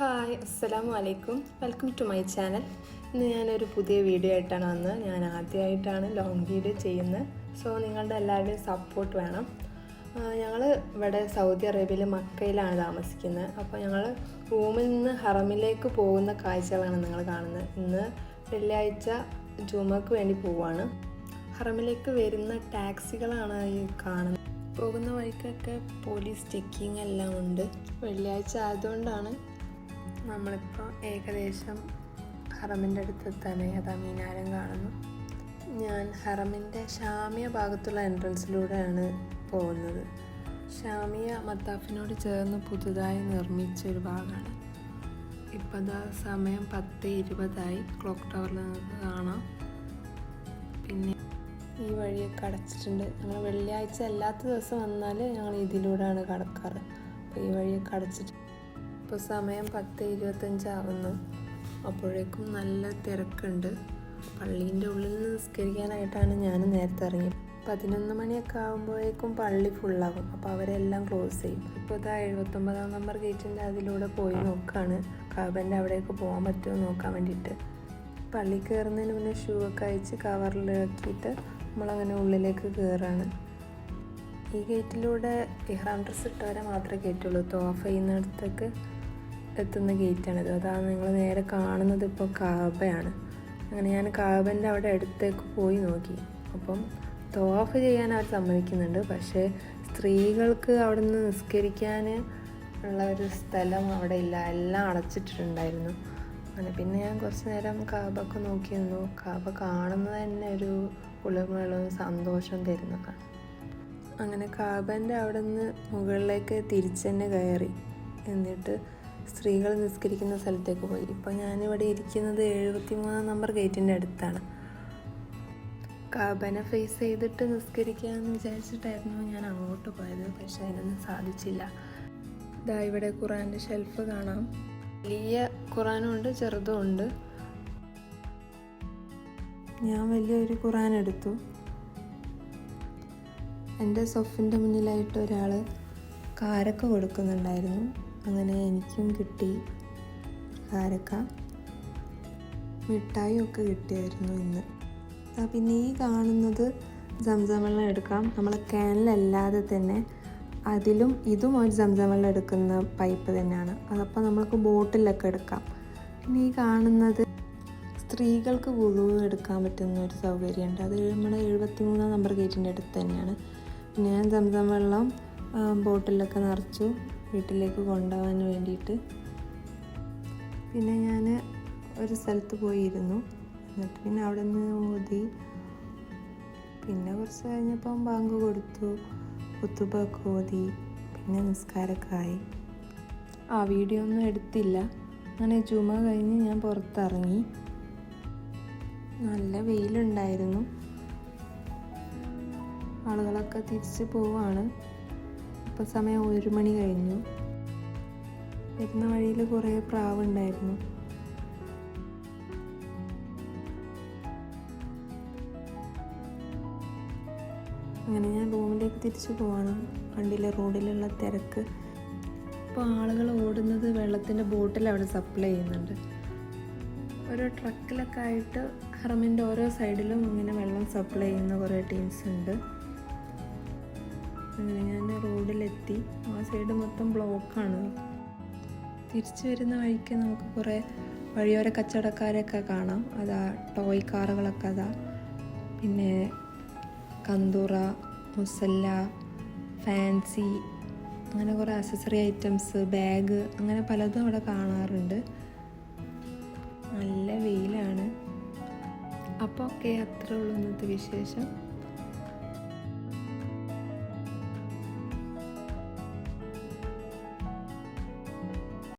Hi അസ്സലാമു അലൈക്കും welcome to my channel ഇന്ന് ഞാനൊരു പുതിയ വീഡിയോ ആയിട്ടാണ് വന്നത്. ഞാൻ ആദ്യമായിട്ടാണ് ലോങ് വീഡിയോ ചെയ്യുന്നത്. സോ നിങ്ങളുടെ എല്ലാവരുടെയും സപ്പോർട്ട് വേണം. ഞങ്ങൾ ഇവിടെ സൗദി അറേബ്യയിൽ മക്കയിലാണ് താമസിക്കുന്നത്. അപ്പോൾ ഞങ്ങൾ റൂമിൽ നിന്ന് ഹറമിലേക്ക് പോകുന്ന കാഴ്ചകളാണ് നിങ്ങൾ കാണുന്നത്. ഇന്ന് വെള്ളിയാഴ്ച ജുമക്ക് വേണ്ടി പോവുകയാണ് ഹറമിലേക്ക് വരുന്ന ടാക്സികളാണ് ഈ കാണുന്നത്. പോകുന്ന വഴിക്കൊക്കെ പോലീസ് ചെക്കിങ് എല്ലാം ഉണ്ട്. വെള്ളിയാഴ്ച ആയതുകൊണ്ടാണ് നമ്മളിപ്പോൾ ഏകദേശം ഹറമിന്റെ അടുത്തെത്താനായി അതാ മീനാരം കാണുന്നു. ഞാൻ ഹറമിന്റെ ഷാമിയ ഭാഗത്തുള്ള എൻട്രൻസിലൂടെയാണ് പോകുന്നത്. ഷാമിയ മത്താഫിനോട് ചേർന്ന് പുതുതായി നിർമ്മിച്ച ഒരു ഭാഗമാണ്. ഇപ്പോൾ ദാ സമയം പത്ത് ഇരുപതായി. ക്ലോക്ക് ടവറിൽ നിന്ന് കാണാം. പിന്നെ ഈ വഴിയൊക്കെ അടച്ചിട്ടുണ്ട് ഞങ്ങൾ വെള്ളിയാഴ്ച അല്ലാത്ത ദിവസം വന്നാൽ ഞങ്ങൾ ഇതിലൂടെയാണ് കടക്കാറ്. അപ്പോൾ ഈ വഴിയൊക്കെ അടച്ചിട്ട് ഇപ്പോൾ സമയം പത്ത് ഇരുപത്തഞ്ചാവുന്നു. അപ്പോഴേക്കും നല്ല തിരക്കുണ്ട്. പള്ളീന്റെ ഉള്ളിൽ നിസ്കരിക്കാനായിട്ടാണ് ഞാൻ നേരത്തെ ഇറങ്ങിയത്. പതിനൊന്ന് മണിയൊക്കെ ആകുമ്പോഴേക്കും പള്ളി ഫുള്ളാകും അപ്പോൾ അവരെല്ലാം ക്ലോസ് ചെയ്യും. ഇപ്പോൾ ഇതാ എഴുപത്തൊമ്പതാം നമ്പർ ഗേറ്റിന്റെ അതിലൂടെ പോയി നോക്കുകയാണ് കാബന്റെ അവിടേക്ക് പോകാൻ പറ്റുമോ നോക്കാൻ വേണ്ടിയിട്ട്. പള്ളി കയറുന്നതിന് മുന്നേ ഷൂ ഒക്കെ അയച്ച് കവറിലാക്കിയിട്ട് നമ്മളങ്ങനെ ഉള്ളിലേക്ക് കയറുകയാണ് ഈ ഗേറ്റിലൂടെ ഇഹ്റാം ഡ്രസ്സ് ഇട്ടവരെ മാത്രമേ കയറ്റുള്ളൂ. തോഫ് ചെയ്യുന്നിടത്തേക്ക് എത്തുന്ന ഗേറ്റാണിത് അതാണ് നിങ്ങൾ നേരെ കാണുന്നത് ഇപ്പോൾ കാബയാണ്. അങ്ങനെ ഞാൻ കാബന്റെ അവിടെ അടുത്തേക്ക് പോയി നോക്കി. അപ്പം തോഫ് ചെയ്യാൻ അവർ സമ്മതിക്കുന്നുണ്ട്. പക്ഷേ സ്ത്രീകൾക്ക് അവിടെ നിന്ന് നിസ്കരിക്കാൻ ഉള്ള ഒരു സ്ഥലം അവിടെ ഇല്ല. എല്ലാം അടച്ചിട്ടിട്ടുണ്ടായിരുന്നു. അങ്ങനെ പിന്നെ ഞാൻ കുറച്ച് നേരം കാബൊക്കെ നോക്കി കാബ കാണുന്നത് തന്നെ ഒരു കുളിർമകളും സന്തോഷം തരുന്നതാണ് അങ്ങനെ കാബന്റെ അവിടെ നിന്ന് മുകളിലേക്ക് തിരിച്ചു തന്നെ കയറി. എന്നിട്ട് സ്ത്രീകൾ നിസ്കരിക്കുന്ന സ്ഥലത്തേക്ക് പോയി. ഇപ്പോൾ ഞാനിവിടെ ഇരിക്കുന്നത് എഴുപത്തി മൂന്നാം നമ്പർ ഗേറ്റിന്റെ അടുത്താണ്. കാബനെ ഫേസ് ചെയ്തിട്ട് നിസ്കരിക്കാമെന്ന് വിചാരിച്ചിട്ടായിരുന്നു ഞാൻ അങ്ങോട്ട് പോയത്. പക്ഷേ അതിനൊന്നും സാധിച്ചില്ല. ഇതാ ഇവിടെ ഖുറാന്റെ ഷെൽഫ് കാണാം. വലിയ ഖുറാനും ഉണ്ട് ചെറുതും ഉണ്ട്. ഞാൻ വലിയൊരു ഖുറാൻ എടുത്തു. എന്റെ സൊഫിന്റെ മുന്നിലായിട്ട് ഒരാൾ കാരക്ക കൊടുക്കുന്നുണ്ടായിരുന്നു. അങ്ങനെ എനിക്കും കിട്ടി. കാരക്ക മിഠായിയൊക്കെ കിട്ടിയായിരുന്നു ഇന്ന്. പിന്നെ ഈ കാണുന്നത് സംസം വെള്ളം എടുക്കാം. നമ്മളെ ക്യാനിലല്ലാതെ തന്നെ അതിലും ഇതും ഒരു സംസം വെള്ളം എടുക്കുന്ന പൈപ്പ് തന്നെയാണ്. അതപ്പോൾ നമ്മൾക്ക് ബോട്ടിലൊക്കെ എടുക്കാം. പിന്നെ ഈ കാണുന്നത് സ്ത്രീകൾക്ക് വുളു എടുക്കാൻ പറ്റുന്ന ഒരു സൗകര്യമുണ്ട്. അത് നമ്മുടെ എഴുപത്തി മൂന്നാം നമ്പർ ഗേറ്റിന്റെ അടുത്ത് തന്നെയാണ്. പിന്നെ ഞാൻ സംസം വെള്ളം ബോട്ടിലൊക്കെ നിറച്ചു. വീട്ടിലേക്ക് കൊണ്ടുപോകാൻ വേണ്ടിയിട്ട്. പിന്നെ ഞാൻ ഒരു സ്ഥലത്ത് പോയിരുന്നു. എന്നിട്ട് പിന്നെ അവിടെ നിന്ന് ഊതി. പിന്നെ കുറച്ച് കഴിഞ്ഞപ്പം ബാങ്ക് കൊടുത്തു. കുത്തുബൊക്കെ ഓതി പിന്നെ നിസ്കാരമൊക്കെ ആയി. ആ വീഡിയോ ഒന്നും എടുത്തില്ല. അങ്ങനെ ചുമ കഴിഞ്ഞ് ഞാൻ പുറത്തിറങ്ങി. നല്ല വെയിലുണ്ടായിരുന്നു. ആളുകളൊക്കെ തിരിച്ച് പോവാണ്. ഇപ്പോൾ സമയം ഒരു മണി കഴിഞ്ഞു. വരുന്ന വഴിയിൽ കുറേ പ്രാവുണ്ടായിരുന്നു അങ്ങനെ ഞാൻ റൂമിലേക്ക് തിരിച്ചു പോവാണ്. വണ്ടിയിലെ റോഡിലുള്ള തിരക്ക്. ഇപ്പോൾ ആളുകൾ ഓടുന്നത് വെള്ളത്തിന്റെ ബോട്ടിൽ അവിടെ സപ്ലൈ ചെയ്യുന്നുണ്ട്. ഓരോ ട്രക്കിലൊക്കെ ആയിട്ട് ഹറമിന്റെ ഓരോ സൈഡിലും ഇങ്ങനെ വെള്ളം സപ്ലൈ ചെയ്യുന്ന കുറേ ടീംസ് ഉണ്ട്. അങ്ങനെ ഞാൻ റോഡിലെത്തി. ആ സൈഡ് മൊത്തം ബ്ലോക്കാണ്. തിരിച്ചു വരുന്ന വഴിക്ക് നമുക്ക് കുറേ വഴിയോര കച്ചവടക്കാരെയൊക്കെ കാണാം. അതാ ടോയ് കാറുകളൊക്കെ അതാ. പിന്നെ കന്തൂറ മുസല്ല ഫാൻസി അങ്ങനെ കുറേ അസസറി ഐറ്റംസ് ബാഗ് അങ്ങനെ പലതും അവിടെ കാണാറുണ്ട്. നല്ല വെയിലാണ്. അപ്പോൾ ഓക്കെ അത്രേ ഉള്ളൂ ഇന്നത്തെ വിശേഷം.